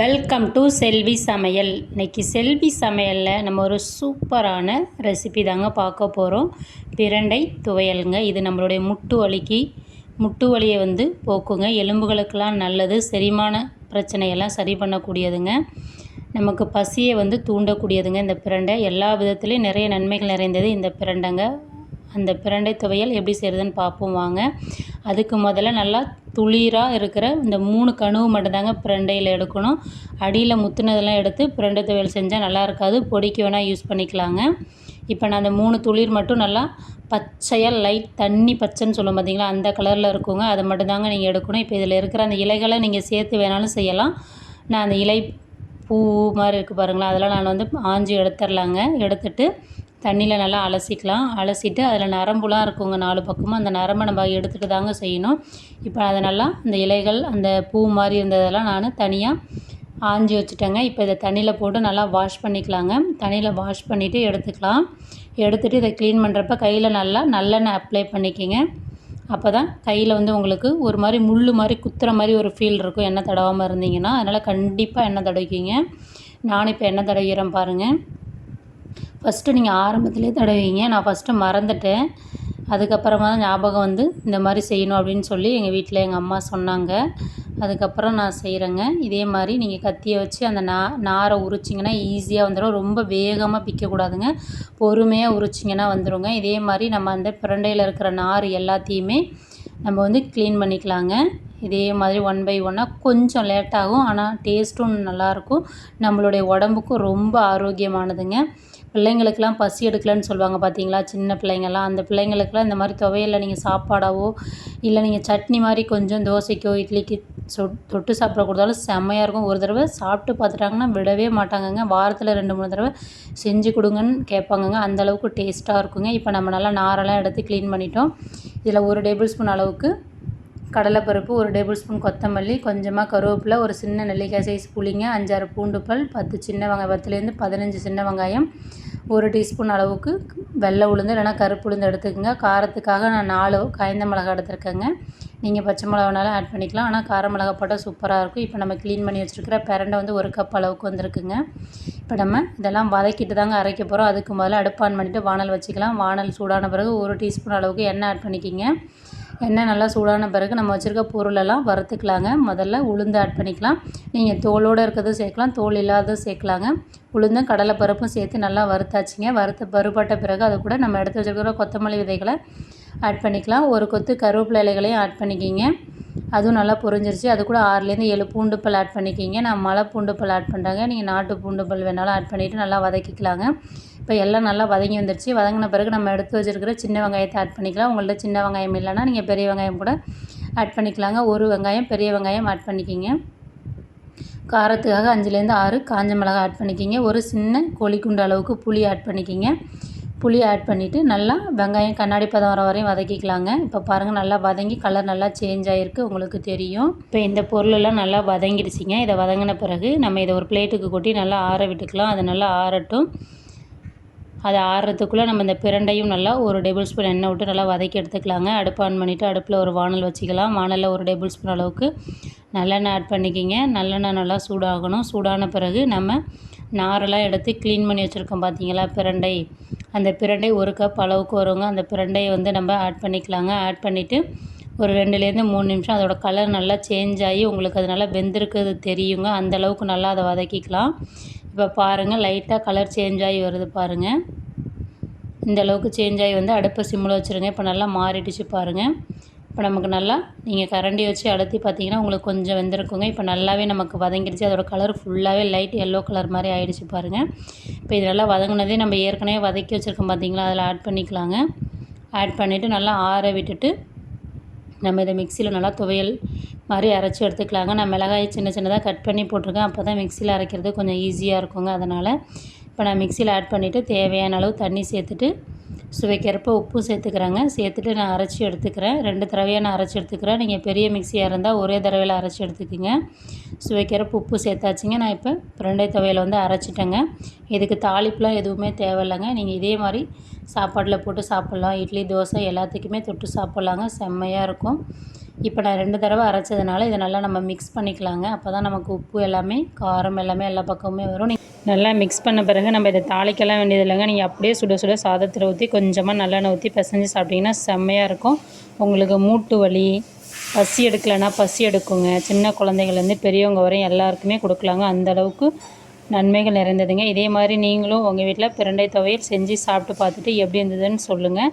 Welcome to செல்வி சமையல் இன்னைக்கு செல்வி சமையலில் நம்ம ஒரு சூப்பரான ரெசிபி தாங்க பார்க்க போகிறோம் பிரண்டை துவையலுங்க. இது நம்மளுடைய முட்டு வலிக்கு முட்டு வலியை வந்து போக்குங்க. எலும்புகளுக்கெல்லாம் நல்லது செரிமான பிரச்சனையெல்லாம் சரி பண்ணக்கூடியதுங்க. நமக்கு பசியை வந்து தூண்டக்கூடியதுங்க இந்த பிரண்டை. எல்லா விதத்துலேயும் நிறைய நன்மைகள் நிறைந்தது இந்த பிரண்டைங்க. அந்த பிரண்டை துவையல் எப்படி செய்கிறதுன்னு பார்ப்போம் வாங்க. அதுக்கு முதல்ல நல்லா துளிராக இருக்கிற இந்த மூணு கணுவு மட்டும்தாங்க பிரண்டையில் எடுக்கணும். அடியில் முத்துனதெல்லாம் எடுத்து பிரண்டை துவையல் செஞ்சால் நல்லா இருக்காது. பொடிக்கு வேணால் யூஸ் பண்ணிக்கலாங்க. இப்போ நான் அந்த மூணு துளிர் மட்டும் நல்லா பச்சையாக லைட் தண்ணி பச்சைன்னு சொல்லும் பார்த்தீங்களா அந்த கலரில் இருக்குங்க. அதை மட்டும்தாங்க நீங்கள் எடுக்கணும். இப்போ இதில் இருக்கிற அந்த இலைகளை நீங்கள் சேர்த்து வேணாலும் செய்யலாம். நான் அந்த இலை பூ மாதிரி இருக்குது பாருங்களா அதெல்லாம் நான் வந்து ஆஞ்சி எடுத்துடலாங்க எடுத்துட்டு தண்ணியில் நல்லா அலசிக்கலாம். அலசிட்டு அதில் நரம்புலாம் இருக்குங்க நாலு பக்கமும். அந்த நரம்பை நம்ம எடுத்துகிட்டு தாங்க செய்யணும். இப்போ அதை நல்லா அந்த இலைகள் அந்த பூ மாதிரி இருந்ததெல்லாம் நான் தனியாக ஆஞ்சி வச்சுட்டேங்க. இப்போ இதை தண்ணியில் போட்டு நல்லா வாஷ் பண்ணிக்கலாங்க. தண்ணியில் வாஷ் பண்ணிவிட்டு எடுத்துக்கலாம். எடுத்துகிட்டு இதை க்ளீன் பண்ணுறப்ப கையில் நல்லா நல்லெண்ணெய் அப்ளை பண்ணிக்கிங்க. அப்போ தான் கையில் வந்து உங்களுக்கு ஒரு மாதிரி முள் மாதிரி குத்துற மாதிரி ஒரு ஃபீல் இருக்கும். எண்ணெய் தடவாமல் இருந்தீங்கன்னா அதனால் கண்டிப்பாக எண்ணெய் தடவிக்கிங்க. நானும் இப்போ எண்ணெய் தடவிக்கிறேன் பாருங்கள் ஃபஸ்ட்டு நீங்கள் ஆரம்பத்துலேயே தடவிங்க நான் ஃபஸ்ட்டு மறந்துட்டேன். அதுக்கப்புறமா தான் ஞாபகம் வந்து இந்த மாதிரி செய்யணும் அப்படின்னு சொல்லி எங்கள் வீட்டில் எங்கள் அம்மா சொன்னாங்க. அதுக்கப்புறம் நான் செய்கிறேங்க இதே மாதிரி நீங்கள் கத்தியை வச்சு அந்த நா நாரை உரிச்சிங்கன்னா ஈஸியாக வந்துடும் ரொம்ப வேகமாக பிக்கக்கூடாதுங்க. பொறுமையாக உரிச்சிங்கன்னா வந்துடுங்க இதே மாதிரி நம்ம அந்த பிரண்டையில் இருக்கிற நார் எல்லாத்தையுமே நம்ம வந்து க்ளீன் பண்ணிக்கலாங்க. இதே மாதிரி ஒன் பை ஒன்னாக கொஞ்சம் லேட்டாகும். ஆனால் டேஸ்ட்டும் நல்லாயிருக்கும் நம்மளுடைய உடம்புக்கும் ரொம்ப ஆரோக்கியமானதுங்க. பிள்ளைங்களுக்கெல்லாம் பசி எடுக்கலைன்னு சொல்லுவாங்க பார்த்தீங்களா சின்ன பிள்ளைங்கள்லாம் அந்த பிள்ளைங்களுக்கெல்லாம் இந்த மாதிரி துவையலில் நீங்கள் சாப்பாடாவோ இல்லை நீங்கள் சட்னி மாதிரி கொஞ்சம் தோசைக்கோ இட்லிக்கு சொ தொட்டு சாப்பிட கொடுத்தாலும் செம்மையாக இருக்கும். ஒரு தடவை சாப்பிட்டு பார்த்துட்டாங்கன்னா விடவே மாட்டாங்கங்க. வாரத்தில் ரெண்டு மூணு தடவை செஞ்சு கொடுங்கன்னு கேட்பாங்கங்க. அந்தளவுக்கு டேஸ்ட்டாக இருக்குங்க. இப்போ நம்ம நல்லா நாரெல்லாம் எடுத்து க்ளீன் பண்ணிட்டோம். இதில் ஒரு டேபிள் ஸ்பூன் அளவுக்கு கடலைப்பருப்பு ஒரு டேபிள் ஸ்பூன் கொத்தமல்லி கொஞ்சமாக கருவேப்பிலை ஒரு சின்ன நெல்லிக்காய் சைஸ் புளிங்க அஞ்சாறு பூண்டுப்பல் பத்து சின்ன வெங்காயம் பத்துலேருந்து பதினஞ்சு சின்ன வெங்காயம் ஒரு டீஸ்பூன் அளவுக்கு வெள்ளை உளுந்து இல்லைனா கருப்பு உளுந்து எடுத்துக்கோங்க. காரத்துக்காக நான் நாலு காய்ந்த மிளகா எடுத்துருக்கேங்க. நீங்கள் பச்சை மிளகானாலும் ஆட் பண்ணிக்கலாம். ஆனால் கார மிளகா போட்டால் சூப்பராக இருக்கும். இப்போ நம்ம க்ளீன் பண்ணி வச்சுருக்கிற பிரண்டை வந்து ஒரு கப் அளவுக்கு வந்திருக்குங்க. இப்போ நம்ம இதெல்லாம் வதக்கிட்டு தாங்க அரைக்க போகிறோம் அதுக்கு முதல்ல அடுப்பான் பண்ணிவிட்டு வானல் வச்சுக்கலாம். வானல் சூடான பிறகு ஒரு டீஸ்பூன் அளவுக்கு எண்ணெய் ஆட் பண்ணிக்கிங்க. எண்ணெய் நல்லா சூடான பிறகு நம்ம வச்சுருக்க பொருளெல்லாம் வறுத்துக்கலாங்க. முதல்ல உளுந்து ஆட் பண்ணிக்கலாம். நீங்கள் தோலோடு இருக்கிறதும் சேர்க்கலாம் தோல் இல்லாததும் சேர்க்கலாங்க. உளுந்தும் கடலைப்பருப்பும் சேர்த்து நல்லா வறுத்தாச்சுங்க. வறுத்த பருப்பட்ட பிறகு அது கூட நம்ம எடுத்து வச்சுருக்கிற கொத்தமல்லி விதைகளை ஆட் பண்ணிக்கலாம். ஒரு கொத்து கருவேப்பிலை இலைகளையும் ஆட் பண்ணிக்கிங்க. அதுவும் நல்லா புரிஞ்சிருச்சு. அது கூட ஆறுலேருந்து ஏழு பூண்டுப்பல் ஆட் பண்ணிக்கிங்க. நான் மலை பூண்டுப்பல் ஆட் பண்ணுறாங்க நீங்கள் நாட்டு பூண்டுப்பல் வேணாலும் ஆட் பண்ணிவிட்டு நல்லா வதக்கிக்கலாங்க. இப்போ எல்லாம் நல்லா வதங்கி வந்துடுச்சு வதங்கின பிறகு நம்ம எடுத்து வச்சுருக்கிற சின்ன வெங்காயத்தை ஆட் பண்ணிக்கலாம். உங்கள்ட்ட சின்ன வெங்காயம் இல்லைன்னா நீங்கள் பெரிய வெங்காயம் கூட ஆட் பண்ணிக்கலாங்க. ஒரு வெங்காயம் பெரிய வெங்காயம் ஆட் பண்ணிக்கிங்க. காரத்துக்காக அஞ்சுலேருந்து ஆறு காஞ்ச மிளகாய் ஆட் பண்ணிக்கிங்க. ஒரு சின்ன கோழிக்குண்டு அளவுக்கு புளி ஆட் பண்ணிக்கிங்க. புளி ஆட் பண்ணிவிட்டு நல்லா வெங்காயம் கண்ணாடி பதம் வர வரையும் வதக்கிக்கலாங்க. இப்போ பாருங்கள் நல்லா வதங்கி கலர் நல்லா சேஞ்ச் ஆகிருக்கு உங்களுக்கு தெரியும். இப்போ இந்த பொருளெல்லாம் நல்லா வதங்கிடுச்சிங்க. இதை வதங்கின பிறகு நம்ம இதை ஒரு பிளேட்டுக்கு கொட்டி நல்லா ஆற விட்டுக்கலாம். அது நல்லா ஆறட்டும். அது ஆறுறதுக்குள்ளே நம்ம இந்த பிரண்டையும் நல்லா ஒரு டேபிள் ஸ்பூன் எண்ணெய் விட்டு நல்லா வதக்கி எடுத்துக்கலாங்க. அடுப்பு ஆன் பண்ணிவிட்டு அடுப்பில் ஒரு வானல் வச்சுக்கலாம். வானலில் ஒரு டேபிள் ஸ்பூன் அளவுக்கு நல்லெண்ணெய் ஆட் பண்ணிக்கிங்க. நல்லெண்ணெய் நல்லா சூடாகணும். சூடான பிறகு நம்ம நாரெல்லாம் எடுத்து க்ளீன் பண்ணி வச்சுருக்கோம் பார்த்தீங்களா பிரண்டை. அந்த பிரண்டை ஒரு கப் அளவுக்கு வருங்க. அந்த பிரண்டையை வந்து நம்ம ஆட் பண்ணிக்கலாங்க. ஆட் பண்ணிவிட்டு ஒரு ரெண்டுலேருந்து மூணு நிமிஷம் அதோட கலர் நல்லா சேஞ்ச் ஆகி உங்களுக்கு அது நல்லா வெந்திருக்கிறது தெரியுங்க. அந்தளவுக்கு நல்லா அதை வதக்கிக்கலாம். இப்போ பாருங்கள் லைட்டாக கலர் சேஞ்ச் ஆகி வருது பாருங்கள் இந்த அளவுக்கு சேஞ்ச் ஆகி வந்து அடுப்பை சிம்மில் வச்சுருங்க. இப்போ நல்லா மாறிடுச்சு பாருங்கள் இப்போ நமக்கு நல்லா நீங்கள் கரண்டி வச்சு அழுத்தி பார்த்தீங்கன்னா உங்களுக்கு கொஞ்சம் வெந்திருக்குங்க. இப்போ நல்லாவே நமக்கு வதங்கிடுச்சு. அதோட கலர் ஃபுல்லாகவே லைட் எல்லோ கலர் மாதிரி ஆகிடுச்சு பாருங்கள் இப்போ இது நல்லா வதங்கினதே நம்ம ஏற்கனவே வதக்கி வச்சுருக்கோம் பார்த்தீங்களா? அதில் ஆட் பண்ணிக்கலாங்க. ஆட் பண்ணிவிட்டு நல்லா ஆற விட்டுட்டு நம்ம இதை மிக்சியில் நல்லா துவையல் மாதிரி அரைச்சி எடுத்துக்கலாங்க. நான் மிளகாயை சின்ன சின்னதாக கட் பண்ணி போட்டிருக்கேன். அப்போ தான் மிக்சியில் அரைக்கிறது கொஞ்சம் ஈஸியாக இருக்குங்க அதனால். இப்போ நான் மிக்சியில் ஆட் பண்ணிவிட்டு தேவையான அளவு தண்ணி சேர்த்துட்டு சுவைக்கிறப்ப உப்பும் சேர்த்துக்கிறேங்க. சேர்த்துட்டு நான் அரைச்சி எடுத்துக்கிறேன். ரெண்டு தடவையாக நான் அரைச்சி எடுத்துக்கிறேன். நீங்கள் பெரிய மிக்சியாக இருந்தால் ஒரே தடவையில் அரைச்சி எடுத்துக்கிங்க. சுவைக்கிறப்ப உப்பு சேர்த்தாச்சுங்க. நான் இப்போ ரெண்டே துவையில் வந்து அரைச்சிட்டேங்க. இதுக்கு தாளிப்புலாம் எதுவுமே தேவையில்லைங்க. நீங்கள் இதே மாதிரி சாப்பாட்டில் போட்டு சாப்பிட்லாம். இட்லி தோசை எல்லாத்துக்குமே தொட்டு சாப்பிட்லாங்க. செம்மையாக இருக்கும். இப்போ நான் ரெண்டு தடவை அரைச்சதுனால இதை நல்லா நம்ம மிக்ஸ் பண்ணிக்கலாங்க. அப்போ தான் நமக்கு உப்பு எல்லாமே காரம் எல்லாமே எல்லா பக்கமுமே வரும். நீங்கள் நல்லா மிக்ஸ் பண்ண பிறகு நம்ம இதை தாளிக்கலாம் வேண்டியது இல்லைங்க. நீங்கள் அப்படியே சுட சுட சாதத்தில் ஊற்றி கொஞ்சமாக நல்லெண்ணெய் ஊற்றி பிசைஞ்சு சாப்பிட்டிங்கன்னா செம்மையாக இருக்கும். உங்களுக்கு மூட்டு வலி பசி எடுக்கலைன்னா பசி எடுக்குங்க. சின்ன குழந்தைங்கள்லேருந்து பெரியவங்க வரையும் எல்லாருக்குமே கொடுக்கலாங்க. அந்தளவுக்கு நன்மைகள் நிறைந்ததுங்க. இதே மாதிரி நீங்களும் உங்கள் வீட்டில் பிரண்டை துவையல் செஞ்சு சாப்பிட்டு பார்த்துட்டு எப்படி இருந்ததுன்னு சொல்லுங்கள்